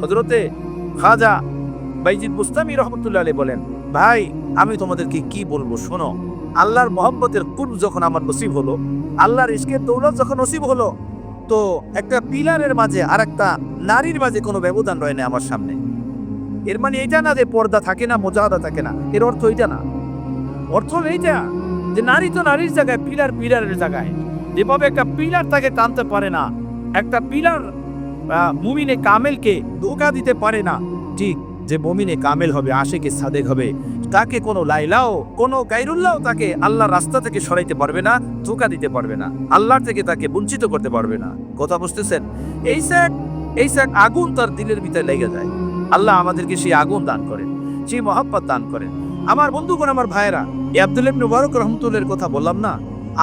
হজরতে খাজা বাইজিদ বুস্তামি রহমতুল্লাহ আলী বলেন, ভাই, আমি তোমাদেরকে কি বলব শোনো, আল্লাহর মহব্বতের কুর যখন আমার নসিব হলো, আল্লাহর ইস্কের দৌলত যখন নসিব হলো, তো একটা পিলারের মাঝে আর একটা নারীর মাঝে কোনো ব্যবধান রয় না আমার সামনে। এর মানে এটা না যে পর্দা থাকে না মজাদা থাকে না, এর অর্থ এটা না। অর্থ এইটা, যে নারী তো নারীর জায়গায়, পিলার পিলারের জায়গায়। যেভাবে একটা পিলার তাকে টানতে পারে না, একটা পিলার মুমিনে কামেলকে ধোকা দিতে পারে না। ঠিক যে মমিনে কামেল হবে, আশেকে সাদেক হবে, তাকে কোনো লাইলাও, কোনো গাইরুল্লাহ তাকে আল্লাহর রাস্তা থেকে সরাইতে পারবে না, ধোকা দিতে পারবে না, আল্লাহর থেকে তাকে বঞ্চিত করতে পারবে না। কথা বুঝতেছেন? এই স্যাক এই স্যাক আগুন তার দিলের ভিতরে লেগে যায়। আল্লাহ আমাদেরকে সেই আগুন দান করেন, সেই মহাব্বত দান করেন। আমার বন্ধুগণ, আমার ভাইয়েরা, এই আব্দুল মুবারক রহমতুল্লাহর কথা বললাম না?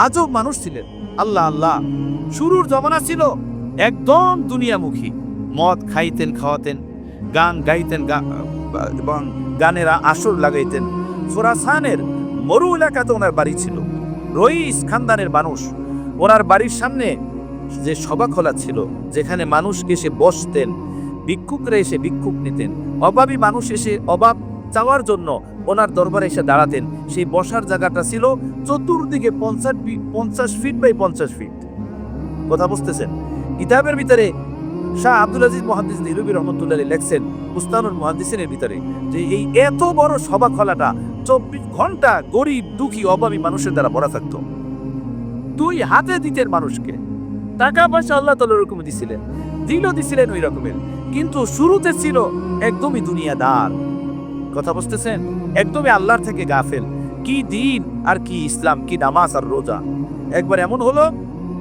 আজব মানুষ ছিলেন। আল্লাহ আল্লাহ, শুরুর জমানা ছিল একদম দুনিয়ামুখী। মদ খাইতেন, খাওয়াতেন, গান গাইতেন এবং গানের আসর লাগাইতেন। ফোরাসানের মরু এলাকাতে ওনার বাড়ি ছিল। রইস খানদানের মানুষ। ওনার বাড়ির সামনে যে সভা খোলা ছিল, যেখানে মানুষ এসে বসতেন, ভিক্ষুকরা এসে ভিক্ষুক নিতেন। অভাবী মানুষ এসে অভাব চাওয়ার জন্য ওনার দরবারে এসে দাঁড়াতেন। সেই বসার জায়গাটা ছিল চতুর্দিকে পঞ্চাশ পঞ্চাশ ফিট বাই পঞ্চাশ ফিট কথা বুঝতেছেন? কিতাবের ভিতরে শাহ আব্দুল আজিজ মহাদিস নিরুবি রহমতুল্লাহ লেখছেন মুস্তানুর মহাদিসিনের ভিতরে, যে এই এত বড় সভা খোলাটা চব্বিশ ঘণ্টা গরিব, দুঃখী, অভাবী মানুষের দ্বারা ভরা থাকতো। দুই হাতে দিতেন মানুষকে। টাকা পয়সা আল্লাহ তালা ওরকম দিছিলেন, দিলও দিছিলেন ওই রকমের। কিন্তু শুরুতে ছিল একদমই দুনিয়াদার। কথা বুঝতেছেন? একদমই আল্লাহর থেকে গাফেল। কি দিন আর কি ইসলাম, কি নামাজ আর রোজা। একবার এমন হলো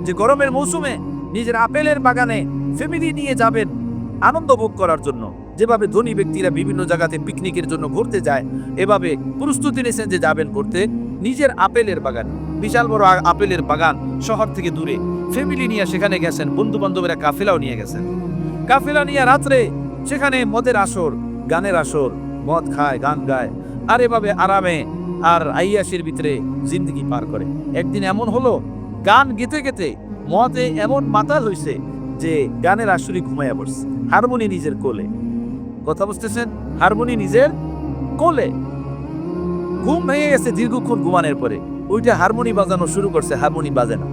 যে গরমের মৌসুমে নিজের আপেলের বাগানে ফ্যামিলি নিয়ে যাবেন আনন্দ ভোগ করার জন্য। যেভাবে ধনী ব্যক্তিরা বিভিন্ন জায়গাতে পিকনিকের জন্য ঘুরতে যায়, এভাবে প্রস্তুতি নিয়েছেন যে যাবেন ঘুরতে নিজের আপেলের বাগান, বিশাল বড় আপেলের বাগান শহর থেকে দূরে। ফ্যামিলি নিয়ে সেখানে গেছেন বন্ধু বান্ধবেরা কাফেলাও নিয়ে গেছেন। কাফেলা নিয়ে রাত্রে সেখানে মদের আসর, গানের আসর, মদ খায়, গান গায়, আর এভাবে আরামে আর আইয়াসের ভিতরে জিন্দগি পার করে। একদিন এমন হলো, গান গেতে গেতে মদে এমন মাতাল হইছে যে গানের আসরে ঘুমাইয়া পড়ছে। হারমোনি নিজের কোলে। কথা বুঝতেছেন? হারমোনি নিজের কোলে। ঘুম ভেঙে গেছে দীর্ঘক্ষণ ঘুমানোর পরে। ওইটা হারমোনি বাজানো শুরু করছে, হারমোনি বাজে না।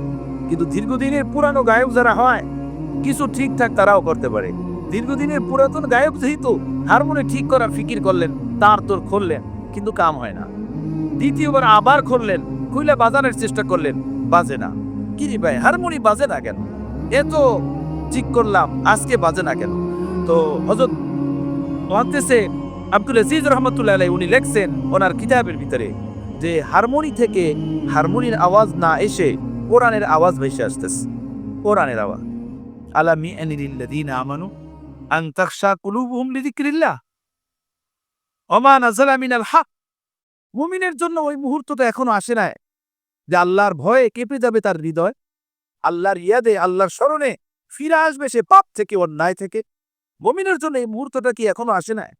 কিন্তু দীর্ঘদিনের পুরানো গায়ক যারা হয়, কিছু ঠিকঠাক তারাও করতে পারে। দীর্ঘদিনের পুরাতন গায়ক যেহেতু, হারমোনি ঠিক করার ফিকির করলেন, তার তোর খুললেন, কিন্তু কাম হয় না। দ্বিতীয়বার আবার খুললেন খুলে বাজানোর চেষ্টা করলেন, বাজে না। কি ভাই, হারমোনি বাজে না কেন? এত ঠিক করলাম, আজকে বাজে না কেন? তো হজরত মহাদ্দেশে আব্দুল আজিজ রহমতুল্লাহ আলাই উনি লেখছেন ওনার কিতাবের ভিতরে যে হারমোনি থেকে হারমোনির আওয়াজ না এসে কোরআনের আওয়াজ ভেসে আসতেছে। কোরআনের আওয়াজ। আলামি আনিলিল্লাযীনা আমানু আন তাখশা কুলুবুহুম লিযিকরিল্লাহ। ওমা নাযালা মিনাল হক। মুমিনের জন্য ওই মুহূর্তটা এখনও আসে নাই। যে আল্লাহর ভয়ে কেঁপে যাবে তার হৃদয়। আল্লাহর ইয়াদে, আল্লাহর স্মরণে ফিরে আসবে সে পাপ থেকে, অন্যায় থেকে। মুমিনের জন্য এই মুহূর্তটা কি এখনও আসে নাই?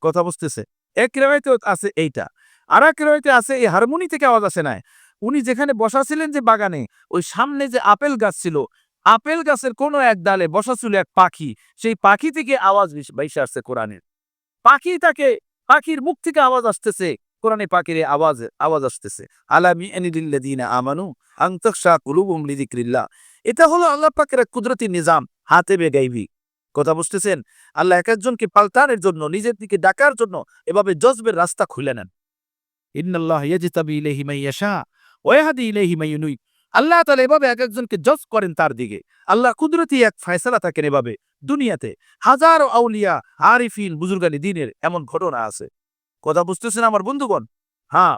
কথা বুঝতেছে। এক রেওয়ায়তে আছে এইটা। আর এক রেওয়ায়তে আছে এই হারমোনি থেকে আওয়াজ আসে নাই। উনি যেখানে বসা ছিলেন যে বাগানে, ওই সামনে যে আপেল গাছ ছিল, আপেল গাছের কোনো এক ডালে বসা ছিল এক পাখি। সেই পাখি থেকে আওয়াজ বেশ- আসছে কোরআনের। পাখি তাকে পাখির মুখ থেকে আওয়াজ আসতেছে। কোরআনে এই আওয়াজ আওয়াজ আসতেছে আলামি আমানু কুলুবুহুম লিযিকরিল্লাহ। এটা হলো আল্লাহ পাকের কুদরতি নিজাম, হাতে বেগাইবি। কথা বুঝতেছেন? আল্লাহ এক একজনকে পাল্টানের জন্য, নিজের দিকে ডাকার জন্য এভাবে জজবের রাস্তা খুলে নেন। আল্লাহ তাআলা এভাবে এক একজনকে জজ করেন তার দিকে। আল্লাহ কুদরতি এক ফয়সালা থাকেন এভাবে। দুনিয়াতে হাজারো আউলিয়া, আরিফিন, বুজুর্গানি দিনের এমন ঘটনা আছে। কথা বুঝতেছেন আমার বন্ধুগণ? হ্যাঁ।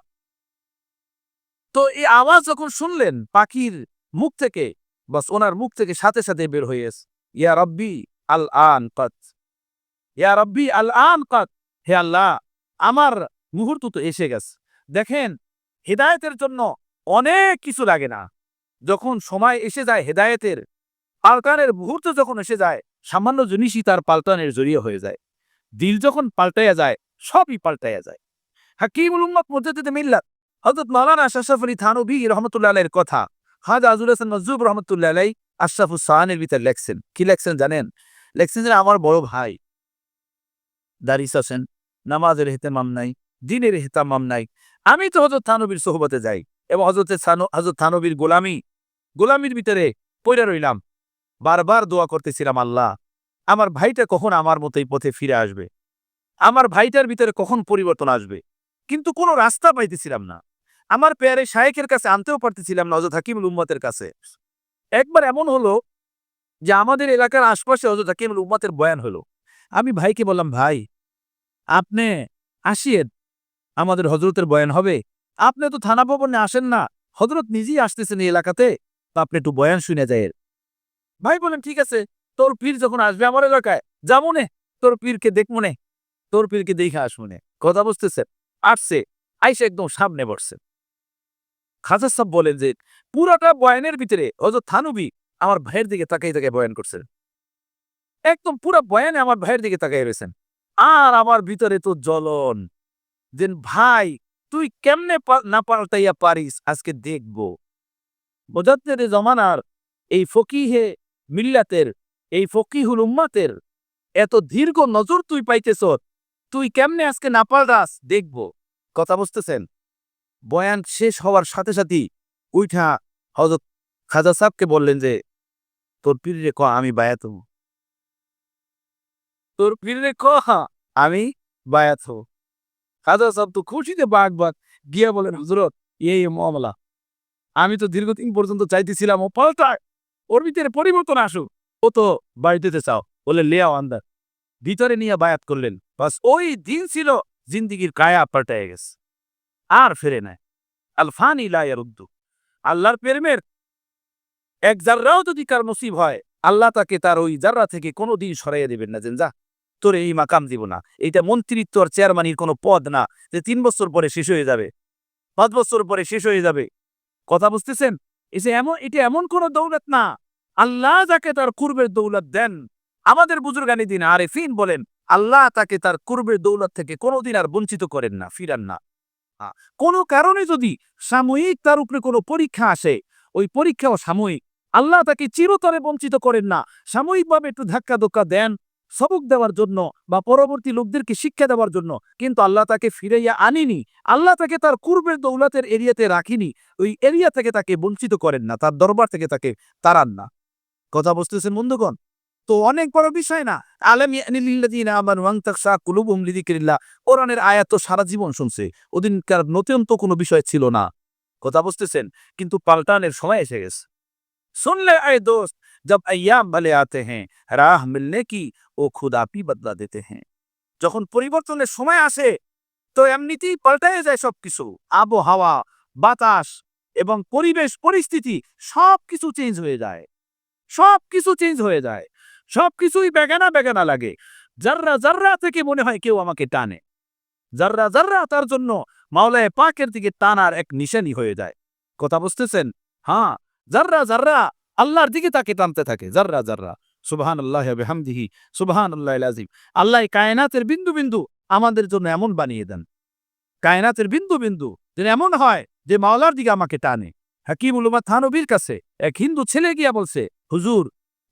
তো এই আওয়াজ যখন শুনলেন, পাখির মুখ থেকে, বাস ওনার মুখ থেকে সাথে সাথে বের হয়ে ইয়া রব্বি আল আন কত। ইয়া রব্বি আল আন কত। হে আল্লাহ, আমার মুহূর্ত তো এসে গেছে। দেখেন, হেদায়েতের জন্য অনেক কিছু লাগে না। যখন সময় এসে যায় হেদায়েতের, পাল্টানের মুহূর্ত যখন এসে যায়, সামান্য জিনিসই তার পাল্টানের জড়িয়ে হয়ে যায়। দিল যখন পাল্টাইয়া যায় সবই পাল্টাইয়া যায়। হাকিমুল উম্মত মুজাদ্দিদ মিল্লাত হযরত মাওলানা আশরাফ আলী থানভী রহমতুল্লাহ আলাইহির কথা। হাজা আজুল হাসান মজুব রহমতুল্লাহ আলাই আশরাফুস সাহানের ভিতর লেখছেন। কি লেখছেন জানেন? লেখছেন যে, আমার বড় ভাই দারিস আছেন, নামাজের হেতেমাম নাই, দিনের হেতামাম নাই। আমি তো হজরত থানবীর সোহবতে যাই এবং হজরত হজরত থানবীর গোলামি, গোলামির ভিতরে পইরা রইলাম। বারবার দোয়া করতেছিলাম আল্লাহ, আমার ভাইটা কখন আমার মতো এই পথে ফিরে আসবে? আমার ভাইটার ভিতরে কখন পরিবর্তন আসবে? কিন্তু কোনো রাস্তা পাইতেছিলাম না। আমার পেয়ারে শায়েকের কাছে আনতেও পারতেছিলাম না হজরত হাকিমুল উম্মতের কাছে। একবার এমন হলো যে আমাদের এলাকার আশপাশে হজরত হাকিমুল উম্মতের বয়ান হলো। আমি ভাইকে বললাম, ভাই, আপনি আসিয়েন। আমাদের হজরতের বয়ান হবে। আপনি তো থানা ভবনে আসেন না। হজরত নিজেই আসতেছেন এই এলাকাতে। তো আপনি একটু বয়ান শুনে যায় ভাই বলেন ঠিক আছে, তোর পীর যখন আসবে আমার এলাকায় যামনে তোর পীরকে দেখমনে তোর পীরকে দেখে আসমনে কথা বুঝতেছে আসছে, আইসে একদম সামনে বসছে। খাজা সাহেব বলেন যে, পুরাটা বয়ানের ভিতরে হজরত থানুবি আমার ভাইয়ের দিকে তাকাই তাকাই বয়ান করছেন। একদম পুরা বয়ানে আমার ভাইয়ের দিকে তাকাই রয়েছেন। আর আমার ভিতরে তো জ্বলন। দেন, ভাই, তুই কেমনে না পাল্টাইয়া পারিস? আজকে দেখব। বোঝাতে জমানার এই ফকিহে মিল্লাতের, এই ফকিহুল উম্মাতের এত দীর্ঘ নজর তুই পাইতেছ তুই কেমনে আজকে না পাল্টাস দেখব। কথা বুঝতেছেন? বয়ান শেষ হওয়ার সাথে সাথেই উইঠা হজরত খাজা সাহেবকে বললেন যে, তোর পীরে ক, আমি বায়াত। তোর পীরে ক আমি বায়াত। খাজা সাহেব তো খুশিতে বাঘ বাঘ গিয়া বলেন হজরত এই মামলা, আমি তো দীর্ঘদিন পর্যন্ত চাইতেছিলাম, ও পাল্টায়, ওর ভিতরে পরিবর্তন আসুক। ও তো বাড়িতে চাও। বলে লেয়াও আন্দার ভিতরে নিয়ে বায়াত করলেন। বাস ওই দিন ছিল জিন্দিগির কায়া পাল্টায় গেছে। আর ফেরে নাই। আলফান ইলায়ারুদ্দু আল্লাহর প্রেমের এক জাররাও যদি কার নসিব হয়, আল্লাহ তাকে তার ওই জাররা থেকে কোনো দিন সরাইয়া দেবেন না যেন যা। তোর এই মাকাম দিব না। এটা মন্ত্রিত্ব আর চেয়ারম্যানির কোনো পদ না যে তিন বছর পরে শেষ হয়ে যাবে। পাঁচ বছর পরে শেষ হয়ে যাবে। কথা বুঝতেছেন? যে এমন এটা এমন কোনো দৌলত না। আল্লাহ যাকে তার কুরবের দৌলত দেন, আমাদের বুজুর্গানি দিন আরে ফিন বলেন আল্লাহ তাকে তার কুরবের দৌলত থেকে কোনোদিন আর বঞ্চিত করেন না, ফিরান না। কোনো কারণে যদি সাময়িক তার উপরে কোনো পরীক্ষা আসে, ওই পরীক্ষাও সাময়িক। আল্লাহ তাকে চিরতরে বঞ্চিত করেন না, সাময়িকভাবে একটু ধাক্কা ধোক্কা দেন, সবক দেওয়ার জন্য বা পরবর্তী লোকদেরকে শিক্ষা দেওয়ার জন্য। কিন্তু আল্লাহ তাকে ফিরাইয়া আনিনি, আল্লাহ তাকে তার কুরবের দৌলতের এরিয়াতে রাখিনি, ওই এরিয়া থেকে তাকে বঞ্চিত করেন না, তার দরবার থেকে তাকে তাড়ান না। কথা বুঝতেছেন বন্ধুগণ? তো অনেক বড় বিষয় না আলম ইয়ানিল্লাযীনা আমানু আন তাখশা কুলুবুহুম লিযিকরিল্লাহ কোরআনের আয়াত তো সারা জীবন শুনছে ওদিনকার নতুন তো কোনো বিষয় ছিল না কথা বুঝতেছেন কিন্তু পাল্টানের সময় এসে গেছে শুনলে আয় দোস্ত जब अय्याम भले आते हैं राह मिलने की ও খুদাপি বদলা দিতে হ্যাঁ যখন পরিবর্তনের সময় আসে তো এমনিতেই পাল্টায় যায় সবকিছু আবহাওয়া বাতাস এবং পরিবেশ পরিস্থিতি সব কিছু চেঞ্জ হয়ে যায় সব কিছু চেঞ্জ হয়ে যায় সব কিছুই বেগানা বেগানা লাগে। জাররা জাররা থেকে মনে হয় কেউ আমাকে টানে। জাররা জাররা তার জন্য মাওলায় পাকের দিকে টানার এক নিশানি হয়ে যায়। কথা বুঝতেছেন? হ্যাঁ জাররা জাররা আল্লাহর দিকে তাকে টানতে থাকে জাররা জাররা সুবহান আল্লাহ হামদিহি সুবহান আল্লাহ আজিম আল্লাহ কায়নাতের বিন্দু বিন্দু আমাদের জন্য এমন বানিয়ে দেন। কায়নাতের বিন্দু বিন্দু যেন এমন হয় যে মাওলার দিকে আমাকে টানে। হাকিম উলুমা থানবীর কাছে এক হিন্দু ছেলে গিয়া বলছে, হুজুর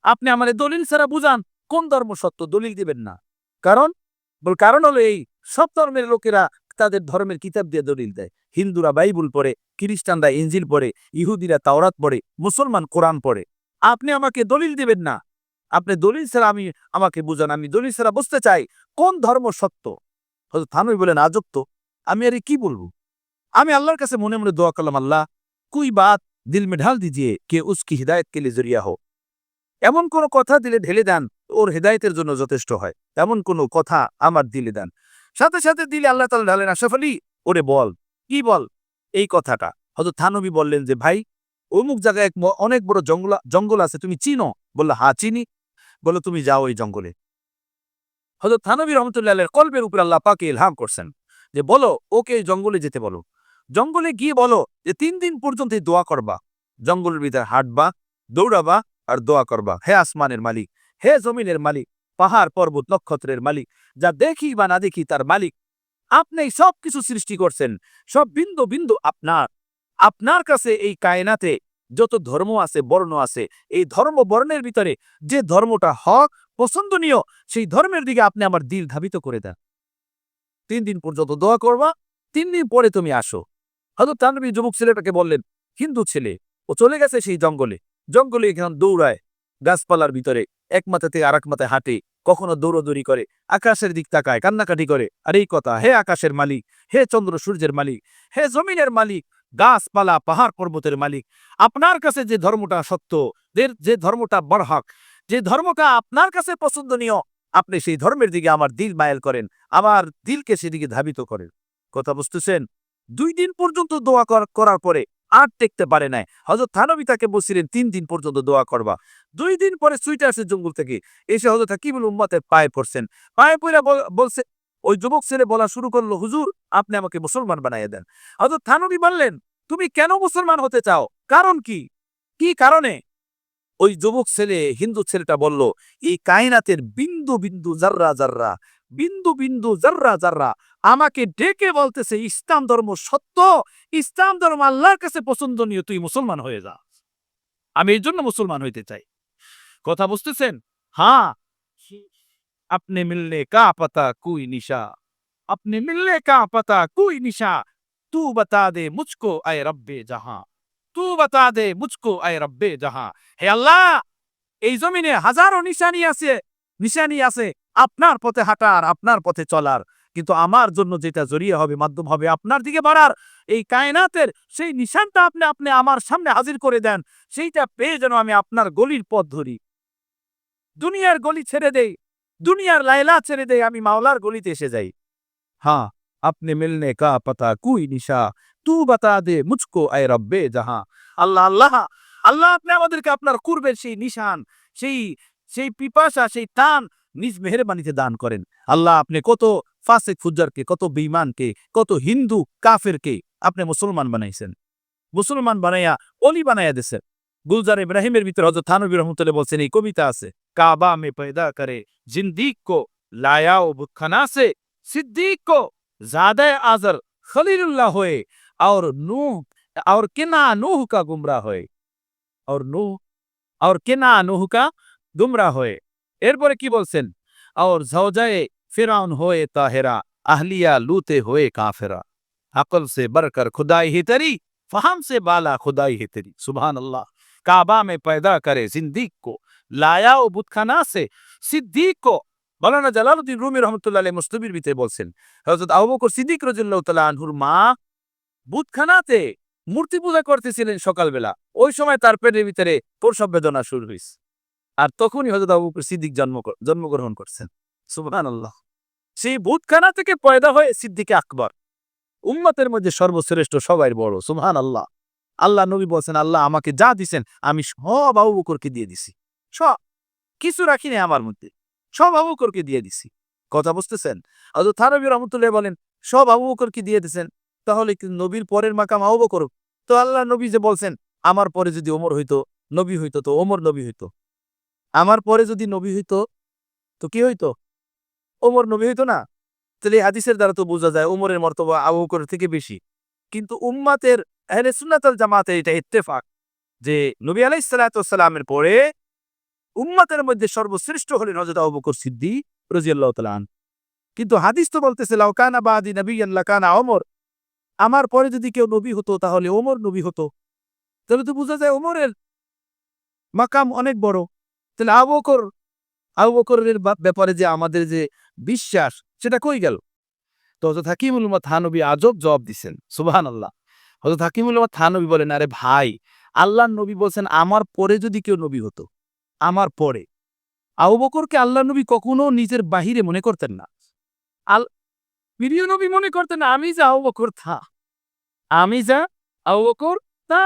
আপনি আমারে দলিল ছাড়া বুঝান, কোন ধর্ম সত্য? দলিল দিবেন না। কারণ? কারণ হলো এই, সব ধর্মের লোকেরা তাদের ধর্মের কিতাব দিয়ে দলিল দেয়। হিন্দুরা বাইবুল পড়ে, খ্রিস্টানরা ইঞ্জিল পড়ে, ইহুদিরা তাওরাত পড়ে, মুসলমান কোরআন পড়ে। আপনি আমাকে দলিল দিবেন না। আপনি দলিল ছাড়া আমি, আমাকে বুঝান। আমি দলিল ছাড়া বুঝতে চাই, কোন ধর্ম সত্য? হয়তো থানুই বলেন, আজব তো। আমি আরে কি বলব? আমি আল্লাহর কাছে মনে মনে দোয়া করলাম, আল্লাহ, কুই বাত দিল মে ঢাল দিজিয়ে, কে উসকি হিদায়ত কে জরিয়া হো এমন কোনো কথা দিলে ঢেলে দেন, ওর হেদায়তের জন্য যথেষ্ট হয়। এমন কোনো কথা আমার দিলে দেন। সাথে সাথে দিলে আল্লাহ তালা ঢালেন, আশরাফ আলী, ওরে বল, কি বল? এই কথাটা। হয়তো থানবী বললেন যে, ভাই, অমুক জায়গায় এক অনেক বড় জঙ্গল জঙ্গল আছে, তুমি চিনো? বলল হা চিনি। বলো তুমি যাও ওই জঙ্গলে। হজরত থানবী রহমতুল্লাহ কল্পের উপর আল্লাহ পাকে ইলহাম করছেন যে, বলো, ওকে জঙ্গলে যেতে বলো। জঙ্গলে গিয়ে বলো যে, তিন দিন পর্যন্ত দোয়া করবা। জঙ্গলের ভিতরে হাঁটবা, দৌড়াবা আর দোয়া করবা। হে আসমানের মালিক, হে জমিনের মালিক, পাহাড়, পর্বত, নক্ষত্রের মালিক, যা দেখি বা না দেখি তার মালিক। আপনি সব কিছু সৃষ্টি করছেন, সব বিন্দু বিন্দু আপনার। আপনার কাছে এই কায়নাতে যত ধর্ম আছে, বর্ণ আছে, এই ধর্ম বর্ণের ভিতরে যে ধর্মটা হক, পছন্দনীয়, সেই ধর্মের দিকে আপনি আমার দিল ধাবিত করে দেন। তিন দিন পর্যন্ত দোয়া করবা, তিন দিন পরে তুমি আসো। হয়তো তানবী যুবক ছেলেটাকে বললেন, হিন্দু ছেলে, ও চলে গেছে সেই জঙ্গলে। জঙ্গলে এখানে দৌড়ায়। গাছপালার ভিতরে এক মাথা থেকে আরেক মাথায় হাঁটে, কখনো দৌড়দৌড়ি করে, আকাশের দিক তাকায়, কান্নাকাটি করে। আর এই কথা, হে আকাশের মালিক, হে চন্দ্র সূর্যের মালিক, হে জমিনের মালিক, গাছপালা, পাহাড় পর্বতের মালিক, আপনার কাছে যে ধর্মটা সত্য, যে- ধর্মটা বড়হক যে ধর্মটা আপনার কাছে পছন্দনীয়, আপনি সেই ধর্মের দিকে আমার দিল মায়াল করেন, আমার দিলকে সেদিকে ধাবিত করেন। কথা বুঝতেছেন? দুই দিন পর্যন্ত দোয়া কর- করার পরে আর টেকতে পারে নাই। হজরত থানবী তাকে বলছিলেন, তিন দিন পর্যন্ত দোয়া করবা। দুই দিন পরে সুইটে আসে জঙ্গল থেকে। এসে হজরত হাকিমুল উম্মাতের পায়ে পড়ছেন। পায়ে পড়ে বলছে, ওই যুবক ছেলে বলা শুরু করল, হুজুর, আপনি আমাকে মুসলমান বানাইয়া দেন হজরত থানবী বললেন, তুমি কেন মুসলমান হতে চাও? কারণ কি? কি কারণে? ওই যুবক ছেলে, হিন্দু ছেলেটা বলল, এই কায়নাতের বিন্দু বিন্দু জাররা জাররা বিন্দু বিন্দু জাররা জাররা আমাকে ডেকে বলতেছে, ইসলাম ধর্ম সত্য, ইসলাম ধর্ম আল্লাহর কাছে পছন্দনীয়, তুই মুসলমান হয়ে যা। আমি এই জন্য মুসলমান হইতে চাই। কথা বুঝতেছেন? হ্যাঁ। আপনি মিলনে কা পাতা কুই নিশা। আপনি মিলনে কা পাতা কুই নিশা। তু বতা দে মুঝকো আয় রব্বে জাহাঁ। তু বতা দে মুঝকো আয় রব্বে জাহাঁ। হে আল্লাহ, এই জমিনে হাজারো নিশানি আছে। নিশানি আছে, আপনার পথে হাঁটার, আপনার পথে চলার। কিন্তু আমার জন্য যেটা জড়িয়ে হবে, মাধ্যম হবে আপনার দিকে বাড়ার। এই কায়নাতের সেই নিশানটা আপনি আপনি আমার সামনে হাজির করে দেন, সেইটা পেয়ে যেন আমি আপনার গলির পথ ধরি। দুনিয়ার গলি ছেড়ে দেই, দুনিয়ার লাইলা ছেড়ে দেই, আমি মাওলার গলিতে এসে যাই। হ্যাঁ আপনি মিলনে কা পাতা কুই নিশা, তু বাতা দে মুচকো আয় রব্বে জাহাঁ। আল্লাহ আল্লাহ আল্লাহ, আপনি আমাদেরকে আপনার কুরবের সেই নিশান, সেই সেই পিপাসা সেই টান নিজ মেহরবানিতে দান করেন আল্লাহ আপনি কত ফাসেক ফুজ্জারকে কত বেঈমানকে কত হিন্দু কাফেরকে আপনি মুসলমান বানাইছেন মুসলমান বানাইয়া অলি বানাইয়া দিছেন গুলজার ইব্রাহিমের ভিতরে হজরত থানবী রহমতুল্লাহ বলছেন এই কবিতা আছে কাবা মে পয়দা করে জিন্দিক কো লায়াও বুখানা সে সিদ্দিক কো ज्यादा आजर खलीलुल्लाह होए और नूह और किना नूह का गुमराह होए और नूह और কিনা নূহ কা দুমরা হয়ে। এরপরে কি বলছেন? আর জওজায়ে ফেরাউন হয়ে তাহেরা, আহলিয়া লুতে হয়ে কাফেরা। আকল সে বরকর খুদাই হিতরি ফাহাম সে বালা খুদাই হিতরি সুবহান আল্লাহ কাবা মে পয়দা করে জিন্দিক কো, লায়া ও বুতখানা সে সিদ্দিক কো। মৌলানা জালালউদ্দিন রুমি রহমতুল্লাহ আলী মুস্তবির বিতে বলছেন হজরত আবুবকর সিদ্দিক রাদিয়াল্লাহু তাআলা আনহুর মা বুতখানাতে মূর্তি পূজা করতেছিলেন সকালবেলা। ওই সময় তার পেটের ভিতরে প্রসব বেদনা শুরু হয়েছে আর তখনই হযরত আবু বকর সিদ্দিক জন্ম জন্মগ্রহণ করছেন। সুবহানাল্লাহ। সেই বুতখানা থেকে পয়দা হয়ে সিদ্দিকে আকবর। উম্মতের মধ্যে সর্বশ্রেষ্ঠ সবাই বড় সুবহান আল্লাহ আল্লাহ নবী বলছেন, আল্লাহ আমাকে যা দিছেন, আমি সব আবু বকরকে দিয়ে দিছি। সব। কিছু রাখিনি আমার মধ্যে। সব আবু বকরকে দিয়ে দিছি। কথা বুঝতেছেন? হযরত থানবী রহমতুল্লাহ বলেন, সব আবু বকরকে দিয়ে দিছেন। তাহলে নবীর পরের মাকাম আবু বকর? তো আল্লাহ নবী যে বলছেন, আমার পরে যদি ওমর হইতো, নবী হইতো তো ওমর নবী হইতো। আমার পরে যদি নবী হইতো, তো কি হইতো? ওমর নবী হইতো না? তাহলে হাদিসের দ্বারা তো বোঝা যায় ওমরের মর্তবা আবু বকরের থেকে বেশি। কিন্তু উম্মাতের আহলে সুন্নাতাল জামাতের এটা ইত্তেফাক যে নবী আলাইহিস সালাতু সালামের পরে উম্মাতের মধ্যে সর্বশ্রেষ্ঠ হলেন হযরত আবু বকর সিদ্দিক রাদিয়াল্লাহু কিন্তু হাদিস তো বলতেছে, লাউ কানা বাদি নবিয়ান কানা ওমর। আমার পরে যদি কেউ নবী হতো, তাহলে ওমর নবী হতো। তাহলে তো বোঝা যায় ওমরের মাকাম অনেক বড়। তাহলে আবু বকর, আবু বকরের ব্যাপারে যে আমাদের যে বিশ্বাস, সেটা কই গেল? তো হজরত হাকিমুল থানবী আজব জবাব দিছেন সুবহান আল্লাহ হজরত হাকিমুল থানবী বলেন, আরে ভাই আল্লাহ নবী বলছেন আমার পরে যদি কেউ নবী হতো, আমার পরে। আবু বকরকে আল্লাহ নবী কখনো নিজের বাহিরে মনে করতেন না। আল, প্রিয় নবী মনে করতেন, আমি যা আবু বকর থা, আমি যা আবু বকর তা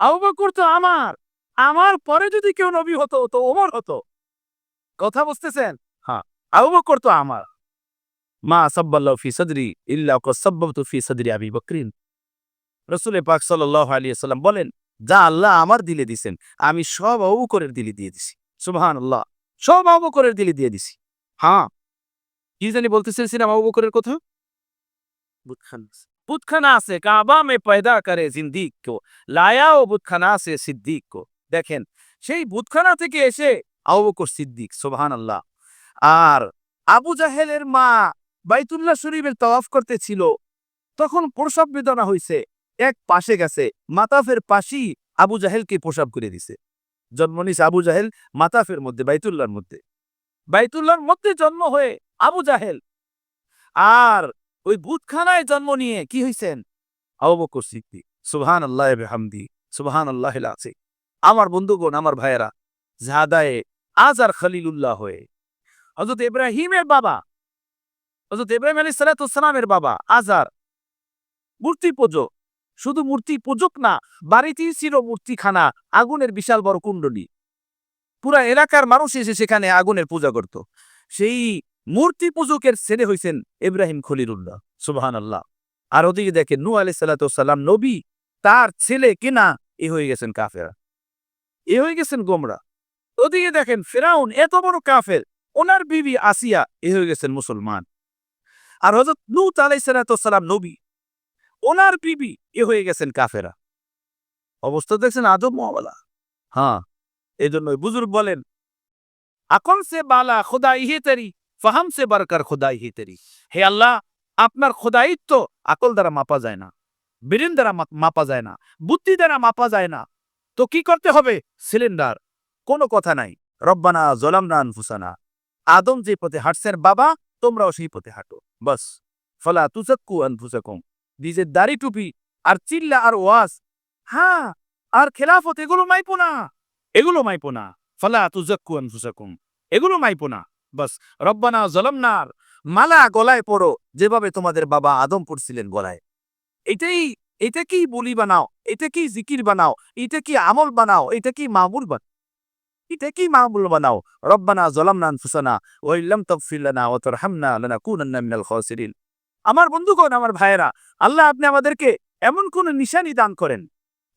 আবু বকর তো আমার। আমার পরে যদি কেউ নবী হতো তো ওমর হতো। কথা বুঝতেছেন? হ্যাঁ। আবু বকর তো আমার। মা সাব্বাল্লাহু ফি সদরি ইল্লা কাসাব্বাতু ফি সদরি আবি বকরিন। রাসূল পাক সাল্লাল্লাহু আলাইহি সাল্লাম বলেন যা আল্লাহ আমার দিলে দিছেন আমি সব আবু বকরের দিলে দিয়ে দিছি। সুবহানাল্লাহ সব আবু বকরের দিলে দিয়ে দিছি। হ্যাঁ। কি জানি বলতে চেয়েছিলাম আবু বকরের কথা? বুতখানা আছে। কাবা মে পয়দা করে জিন্দিক কো লায়া ও বুতখানা সে সিদ্দিক কো। দেখেন, সেই বুতখানা থেকে এসে আবু বকর সিদ্দিক, সুবহানাল্লাহ। আর আবু জাহেলের মা বাইতুল্লাহ শরীফের তওয়াফ করতে ছিল, তখন প্রসব বেদনা হইছে, এক পাশে গেছে, মাতাফের পাশেই আবু জাহেলকে প্রসাব করে দিছে। জন্ম নিছে আবু জাহেল মাতাফের মধ্যে, বাইতুল্লাহর মধ্যে। বাইতুল্লাহর মধ্যে জন্ম হয়ে আবু জাহেল। আর ওই বুধখানায় জন্ম নিয়ে কি হইছেন? আবু বকর সিদ্দিক সুবহান আল্লাহ হামদি সুবহান আল্লাহ আছে আমার বন্ধুগণ, আমার ভাইয়েরা জাদায়ে আজার খলিলুল্লাহ হয়ে। হজরত ইব্রাহিমের বাবা হজরত ইব্রাহিম আলী সালাতামের বাবা আজার মূর্তি পুজো শুধু মূর্তি পূজক না, বাড়িতেই ছিল মূর্তিখানা, আগুনের বিশাল বড় কুণ্ডলী। পুরা এলাকার মানুষ এসে সেখানে আগুনের পূজা করত। সেই মূর্তি পূজকের ছেলে হইছেন ইব্রাহিম খলিলুল্লাহ সুবহান আল্লাহ আর ওদিকে দেখেন নু আলি সাল্লাতাম নবী, তার ছেলে কিনা, এ হয়ে গেছেন কাফেরা। এ হয়ে গেছেন গোমরা। ওদিকে দেখেন, ফেরাউন এত বড় কাফের, ওনার বিবি আসিয়া এ হয়ে গেছেন মুসলমান। আর হজরত নূত আলাই সালাতাম নবী, ওনার বিবি এ হয়ে গেছেন কাফেরা। অবস্থা দেখছেন আজব মহাবালা হ্যাঁ এই জন্য বুজুর্গ বলেন আকল সে বালা খোদা ইহে ফাহাম সে বারকার খোদা ইহে তেরি। হে আল্লাহ, আপনার খোদায়িত্ব আকল দ্বারা মাপা যায় না, ব্রেন দ্বারা মাপা যায় না, বুদ্ধি দ্বারা মাপা যায় না। তো কি করতে হবে? সিলিন্ডার। কোনো কথা নাই। রব্বানা জলামনা আনফুসানা। আদম যে পথে হাঁটছেন, বাবা, তোমরাও সেই পথে হাঁটো। বাস। ফলা তুজাক্কু আনফুসাকুম। নিজের দাড়ি টুপি আর চিল্লা আর ওয়াজ। হ্যাঁ আর খেলাফত, এগুলো মাইপো না। এগুলো মাইপো না। ফলা তুজাক্কু আনফুসাকুম। এগুলো মাইপো না। বাস। রব্বানা জলামনার মালা গলায় পড়ো, যেভাবে তোমাদের বাবা আদম পড়ছিলেন গলায়। এটাই, এটা কি বলি বানাও? এটা কি জিকির বানাও? এটা কি আমল বানাও? এটা কি মামুল বানাও এটা কি মামুল বানাও? রব্বানা জলামনা আনফুসানা ওয়া ইল্লাম তাগফির লানা ওয়া তারহামনা লানাকুনান্না মিনাল খাসিরিন। আমার বন্ধুগণ, আমার ভাইয়েরা, আল্লাহ আপনি আমাদেরকে এমন কোন নিশানি দান করেন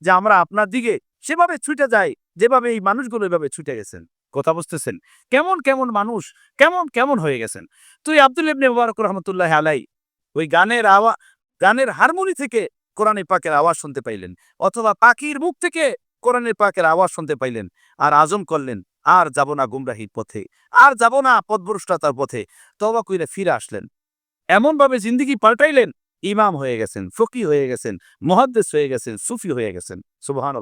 যে আমরা আপনার দিকে সেভাবে ছুটে যাই, যেভাবে এই মানুষগুলো এভাবে ছুটে গেছেন। কথা বুঝতেছেন? কেমন কেমন মানুষ, কেমন কেমন হয়ে গেছেন? তুই আব্দুল ইবনে মুবারক রহমতুল্লাহ আলাই ওই গানের আওয়া, গানের হারমোনি থেকে কোরআনের পাকের আওয়াজ শুনতে পাইলেন অথবা পাখির মুখ থেকে কোরআনের পাকের আওয়াজ শুনতে পাইলেন। আর আজম করলেন, আর যাব না গুমরাহির পথে, আর যাব না পথভ্রষ্টতার পথে। তবা কইরা ফিরে আসলেন। এমনভাবে জিন্দিগি পাল্টাইলেন, ইমাম হয়ে গেছেন ফকি হয়ে গেছেন, মহাদ্দেস হয়ে গেছেন, সুফি হয়ে গেছেন। সুবহান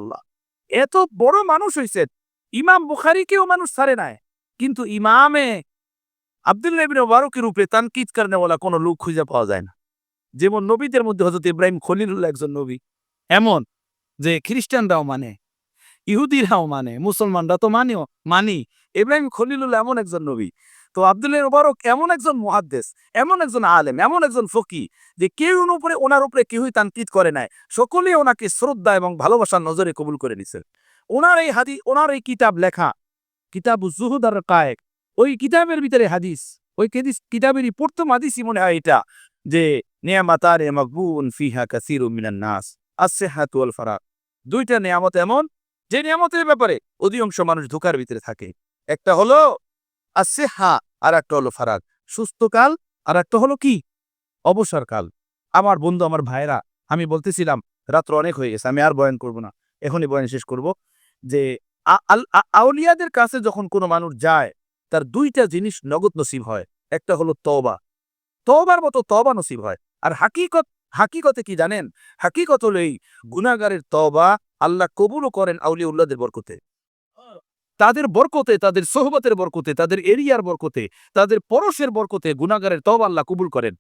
এত বড় মানুষ হইছেন, ইমাম বুখারিকেও মানুষ ছাড়ে নাই। কিন্তু ইমামে আব্দুল্লাহ ইবনে ওবারকের উপরে তানকিদ করেনা কোনো লোক খুঁজে পাওয়া যায় না। যেমন নবীদের মধ্যে হজরত ইব্রাহিম খলিলুল্লাহ একজন নবী, এমন যে খ্রিস্টানরাও মানে ইহুদিরাও মানে মুসলমানরা তো মানিও, মানি। ইব্রাহিম খলিলুল্লাহ এমন একজন নবী। তো আব্দুল্লাহ মুবারক এমন একজন মুহাদ্দেস, এমন একজন আলেম, এমন একজন ফকি যে কেউ উপরে, ওনার উপরে কেউই তানকিদ করে নাই। সকলেই ওনাকে শ্রদ্ধা এবং ভালোবাসার নজরে কবুল করে নিছে। ওনার এই হাদি, ওনার এই কিতাব লেখা, কিতাব জুহুদার কায়েক, ওই কিতাবের ভিতরে হাদিস, ওই কেদিস কিতাবেরই প্রথম হাদিসই মনে হয় এটা। যে নিয়ামাতারে মকবুন ফিহা কাসিরু মিনান নাস আসসিহাতু ওয়াল ফারাক দুইটা নিয়ামত এমন, যে নিয়ামতের ব্যাপারে অধিকাংশ মানুষ ধোকার ভিতরে থাকে। একটা হলো হা আর একটা হলো ফারাক। সুস্থকাল আর একটা হলো কি? অবসরকাল আমার বন্ধু, আমার ভাইরা আমি বলতেছিলাম, রাত্র অনেক হয়ে গেছে, আমি আর বয়ান করব না। এখনই বয়ান শেষ করব, যে আউলিয়াদের কাছে যখন কোনো মানুষ যায়, তার দুইটা জিনিস নগদ নসিব হয়। একটা হলো তওবা তওবার মতো তবা নসিব হয়। আর হাকিকত, হাকিকতে কি জানেন? হাকিকত হলো এই গুনাগারের তবা আল্লাহ কবুলও করেন আউলি উল্লাদের বরকতে। তাদের বরকতে, তাদের সোহবতের বরকতে, তাদের এরিয়ার বরকতে, তাদের পরশের বরকতে গুনাগারের তবা আল্লাহ কবুল করেন।